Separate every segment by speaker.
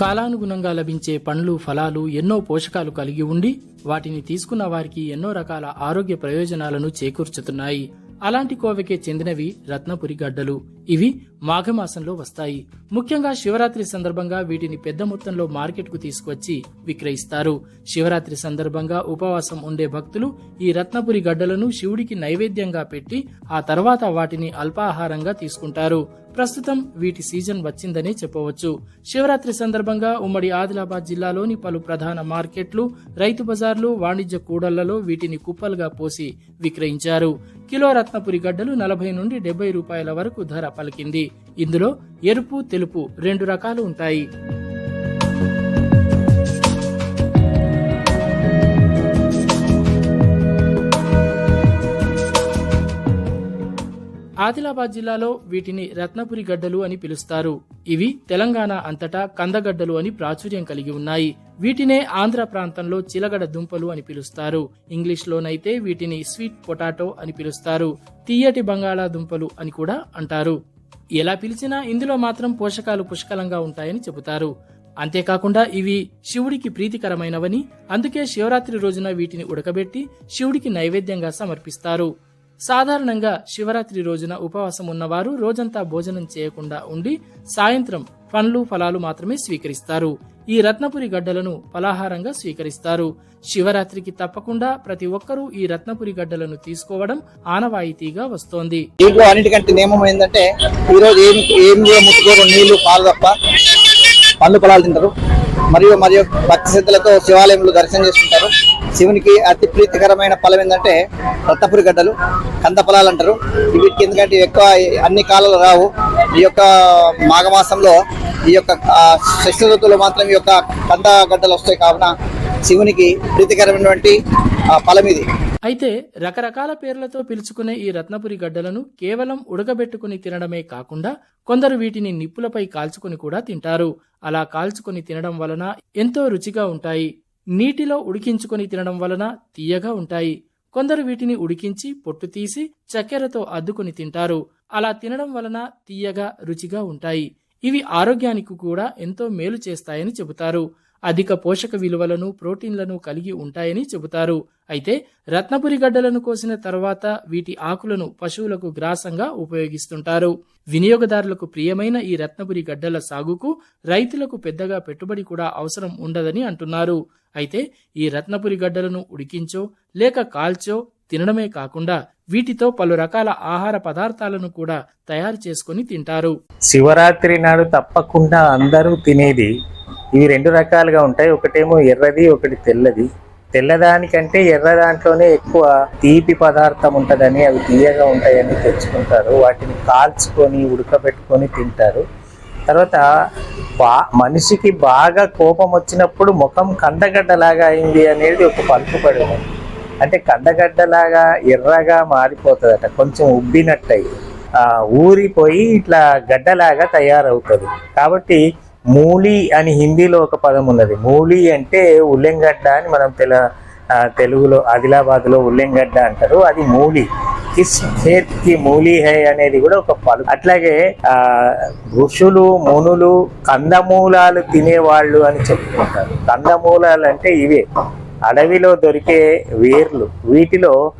Speaker 1: కాలానుగుణంగా లభించే పండ్లు ఫలాలు ఎన్నో పోషకాలు కలిగి ఉండి వాటిని తీసుకున్న వారికి ఎన్నో రకాల ఆరోగ్య ప్రయోజనాలను చేకూర్చుతున్నాయి. అలాంటి కోవకే చెందినవి రత్నపురి గడ్డలు. ఇవి మాఘమాసంలో వస్తాయి. ముఖ్యంగా శివరాత్రి సందర్భంగా వీటిని పెద్ద మొత్తంలో మార్కెట్కు తీసుకువచ్చి విక్రయిస్తారు. శివరాత్రి సందర్భంగా ఉపవాసం ఉండే భక్తులు ఈ రత్నపురి గడ్డలను శివుడికి నైవేద్యంగా పెట్టి ఆ తర్వాత వాటిని అల్పాహారంగా తీసుకుంటారు. ప్రస్తుతం వీటి సీజన్ వచ్చిందనే చెప్పవచ్చు. శివరాత్రి సందర్భంగా ఉమ్మడి ఆదిలాబాద్ జిల్లాలోని పలు ప్రధాన మార్కెట్లు రైతు బజార్లు వాణిజ్య కూడళ్ళలో వీటిని కుప్పలుగా పోసి విక్రయించారు. కిలో రత్నపురి గడ్డలు నలభై నుండి డెబ్బై రూపాయల వరకు ధర పలికింది. ఇందులో ఎరుపు తెలుపు రెండు రకాలు ఉంటాయి. ఆదిలాబాద్ జిల్లాలో వీటిని రత్నపురి గడ్డలు అని పిలుస్తారు. ఇవి తెలంగాణ అంతటా కందగడ్డలు అని ప్రాచుర్యం కలిగి ఉన్నాయి. వీటినే ఆంధ్ర ప్రాంతంలో చిలగడ దుంపలు అని పిలుస్తారు. ఇంగ్లీష్లోనైతే వీటిని స్వీట్ పొటాటో అని పిలుస్తారు. తీయటి బంగాళాదుంపలు అని కూడా అంటారు. ఎలా పిలిచినా ఇందులో మాత్రం పోషకాలు పుష్కలంగా ఉంటాయని చెబుతారు. అంతేకాకుండా ఇవి శివుడికి ప్రీతికరమైనవని అందుకే శివరాత్రి రోజున వీటిని ఉడకబెట్టి శివుడికి నైవేద్యంగా సమర్పిస్తారు. సాధారణంగా శివరాత్రి రోజున ఉపవాసం ఉన్నవారు రోజంతా భోజనం చేయకుండా ఉండి సాయంత్రం పండ్లు ఫలాలు మాత్రమే స్వీకరిస్తారు. ఈ రత్నపురి గడ్డలను ఫలాహారంగా స్వీకరిస్తారు. శివరాత్రికి తప్పకుండా ప్రతి ఒక్కరూ ఈ రత్నపురి గడ్డలను తీసుకోవడం ఆనవాయితీగా వస్తోంది.
Speaker 2: దీంట్లో అన్నిటికంటే నియమం ఏంటంటే ఈరోజు ఏం ఏం ముట్టుకోరు నీళ్ళు పాలు తప్ప పండ్లు ఫలాలు తింటారు. మరియు మరియు భక్తి శ్రద్ధలతో శివాలయంలో దర్శనం చేసుకుంటారు. శివునికి అతి ప్రీతికరమైన ఫలం ఏంటంటే రత్తపురి గడ్డలు కంద ఫలాలు అంటారు. వీటికి ఎందుకంటే ఎక్కువ అన్ని కాలాలు రావు. ఈ యొక్క మాఘమాసంలో ఈ యొక్క ఆ, ఋతువులు ఋతువులో మాత్రం ఈ యొక్క కంద గడ్డలు వస్తాయి. కావున శివునికి ప్రీతికరమైనటువంటి ఫలం ఇది.
Speaker 1: అయితే రకరకాల పేర్లతో పిలుచుకునే ఈ రత్నపురి గడ్డలను కేవలం ఉడకబెట్టుకుని తినడమే కాకుండా కొందరు వీటిని నిప్పులపై కాల్చుకొని కూడా తింటారు. అలా కాల్చుకొని తినడం వలన ఎంతో రుచిగా ఉంటాయి. నీటిలో ఉడికించుకొని తినడం వలన తీయగా ఉంటాయి. కొందరు వీటిని ఉడికించి పొట్టు తీసి చక్కెరతో అద్దుకొని తింటారు. అలా తినడం వలన తీయగా రుచిగా ఉంటాయి. ఇవి ఆరోగ్యానికి కూడా ఎంతో మేలు చేస్తాయని చెబుతారు. అధిక పోషక విలువలను ప్రోటీన్లను కలిగి ఉంటాయని చెబుతారు. అయితే రత్నపురి గడ్డలను కోసిన తర్వాత వీటి ఆకులను పశువులకు గ్రాసంగా ఉపయోగిస్తుంటారు. వినియోగదారులకు ప్రియమైన ఈ రత్నపురి గడ్డల సాగుకు రైతులకు పెద్దగా పెట్టుబడి కూడా అవసరం ఉండదని అంటున్నారు. అయితే ఈ రత్నపురి గడ్డలను ఉడికించో లేక కాల్చో తినడమే కాకుండా వీటితో పలు రకాల ఆహార పదార్థాలను కూడా తయారు చేసుకొని తింటారు.
Speaker 3: శివరాత్రి నాడు తప్పకుండా అందరూ తినేది ఇవి రెండు రకాలుగా ఉంటాయి. ఒకటేమో ఎర్రది ఒకటి తెల్లది. తెల్లదానికంటే ఎర్ర దాంట్లోనే ఎక్కువ తీపి పదార్థం ఉంటుందని అవి తీయగా ఉంటాయని తెచ్చుకుంటారు. వాటిని కాల్చుకొని ఉడకబెట్టుకొని తింటారు. తర్వాత బా మనిషికి బాగా కోపం వచ్చినప్పుడు ముఖం కందగడ్డలాగా అయింది అనేది ఒక పలుకుబడి అంటే కందగడ్డలాగా ఎర్రగా మారిపోతుందట. కొంచెం ఉబ్బినట్టయి. ఊరిపోయి ఇట్లా గడ్డలాగా తయారవుతుంది. కాబట్టి మూలి అని హిందీలో ఒక పదం ఉన్నది. మూలి అంటే ఉల్లెంగడ్డ అని మనం తెల తెలుగులో ఆదిలాబాద్లో ఉల్లెంగడ్డ అంటారు. అది మూలి. కిస్ ఖేత్కి మూలి హై అనేది కూడా ఒక పలు అట్లాగే ఆ ఋషులు మునులు కందమూలాలు తినేవాళ్ళు అని చెప్పుకుంటారు. కందమూలాలు అంటే ఇవే. అడవిలో దొరికే వేర్లు. వీటిలో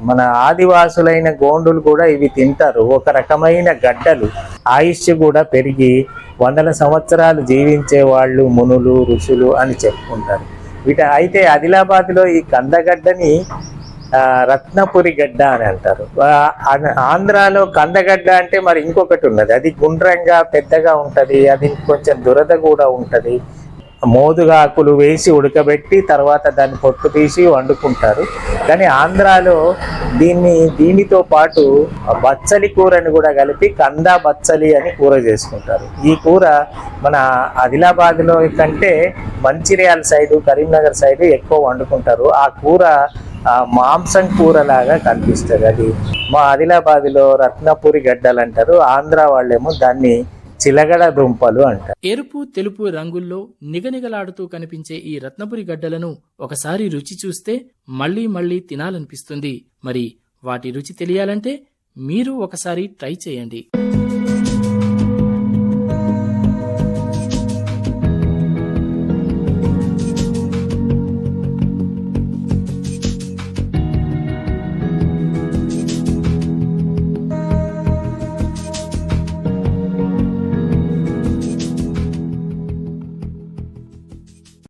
Speaker 3: మన ఆదివాసులైన గోండులు కూడా ఇవి తింటారు. ఒక రకమైన గడ్డలు. ఆయుష్ కూడా పెరిగి వందల సంవత్సరాలు జీవించే వాళ్ళు మునులు ఋషులు అని చెప్పుకుంటారు. వీట అయితే ఆదిలాబాద్లో ఈ కందగడ్డని ఆ, రత్నపురి గడ్డ అని అంటారు. ఆంధ్ర- ఆంధ్రాలో కందగడ్డ అంటే మరి ఇంకొకటి ఉన్నది. అది గుండ్రంగా పెద్దగా ఉంటుంది. అది కొంచెం దురద కూడా ఉంటుంది. మోదుగా ఆకులు వేసి ఉడకబెట్టి తర్వాత దాన్ని పొట్టు తీసి వండుకుంటారు. కానీ ఆంధ్రాలో దీన్ని దీనితో పాటు బచ్చలి కూరని కూడా కలిపి కంద బచ్చలి అని కూర చేసుకుంటారు. ఈ కూర మన ఆదిలాబాద్లో కంటే మంచిర్యాల సైడు కరీంనగర్ సైడు ఎక్కువ వండుకుంటారు. ఆ కూర మాంసం కూర లాగా కనిపిస్తుంది అది. మా ఆదిలాబాద్లో రత్నపూరి గడ్డలు అంటారు. ఆంధ్ర వాళ్ళేమో దాన్ని చిలగడ దుంపలు అంటారు
Speaker 1: ఎరుపు తెలుపు రంగుల్లో నిగనిగలాడుతూ కనిపించే ఈ రత్నపురి గడ్డలను ఒకసారి రుచి చూస్తే మళ్ళీ మళ్ళీ తినాలనిపిస్తుంది. మరి వాటి రుచి తెలియాలంటే మీరు ఒకసారి ట్రై చేయండి.